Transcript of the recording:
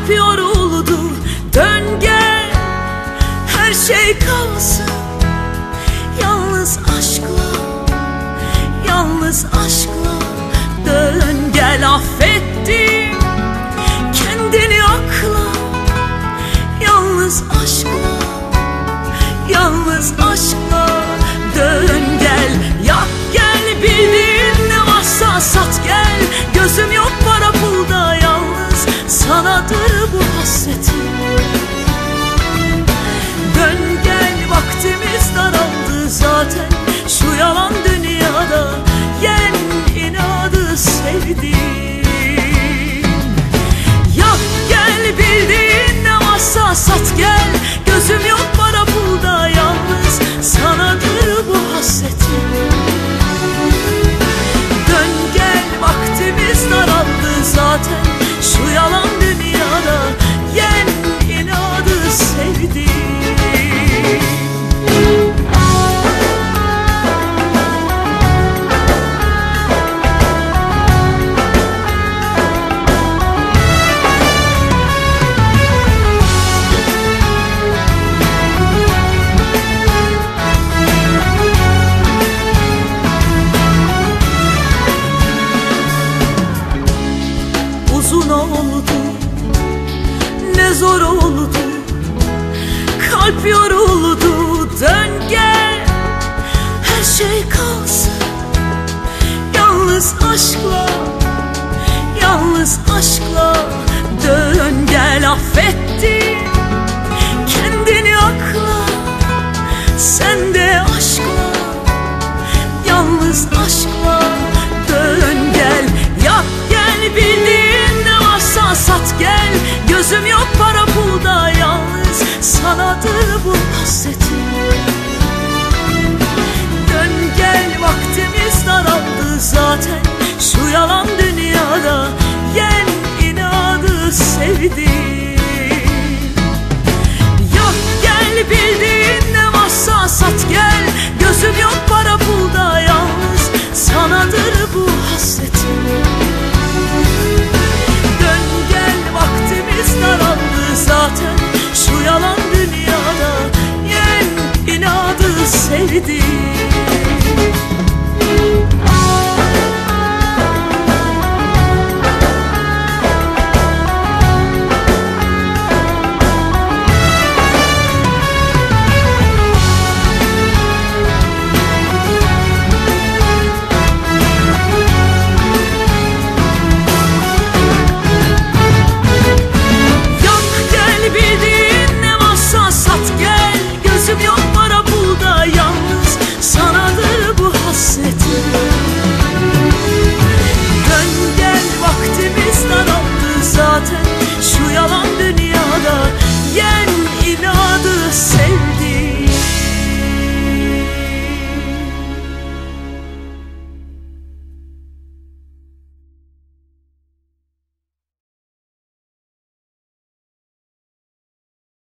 Kalp yoruldu. Dön gel Her şey kalsın. Yalnız aşkla Yalnız aşkla Dön gel affettim. Kendini akla Yalnız aşkla Yalnız aşkla Dön gel. Gel bildiğin ne varsa gel. Gözüm yok sat gel zor oldu Kalp yoruldu. Dön gel. Her şey kalsın. Yalnız aşkla Yalnız aşkla Dön gel. Affetti Kendini akla. Sen de aşkla Yalnız aşkla dön gel. Yak gel bildiğin ne varsa sat gel. Gözüm yok bu hasretim. Dön gel vaktimiz daraldı zaten. Şu yalan dünyada yen inadı sevdim